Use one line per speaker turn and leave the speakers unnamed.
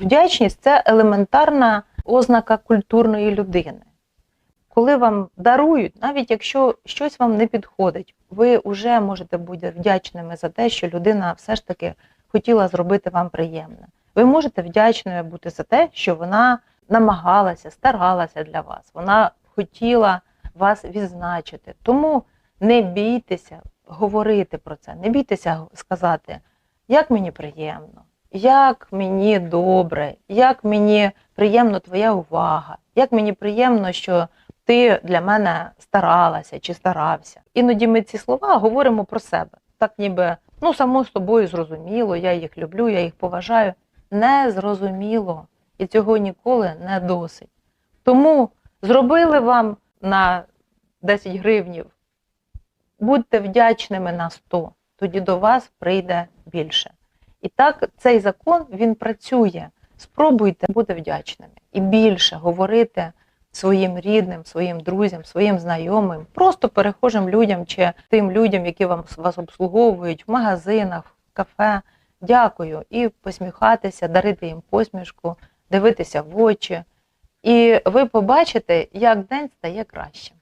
Вдячність це елементарна ознака культурної людини. Коли вам дарують, навіть якщо щось вам не підходить, ви вже можете бути вдячними за те, що людина все ж таки хотіла зробити вам приємне. Ви можете вдячною бути за те, що вона намагалася, старалася для вас, вона хотіла вас відзначити. Тому не бійтеся говорити про це, не бійтеся сказати, як мені приємно, як мені добре, як мені приємно твоя увага, як мені приємно, що ти для мене старалася чи старався. Іноді ми ці слова говоримо про себе. Так ніби ну само собою зрозуміло, я їх люблю, я їх поважаю. Не зрозуміло. І цього ніколи не досить. Тому зробили вам на 10 гривнів, будьте вдячними на 100, тоді до вас прийде більше. І так цей закон він працює. Спробуйте бути вдячними і більше говорити своїм рідним, своїм друзям, своїм знайомим, просто перехожим людям чи тим людям, які вам вас обслуговують в магазинах, в кафе. Дякую і посміхатися, дарити їм посмішку, дивитися в очі. І ви побачите, як день стає краще.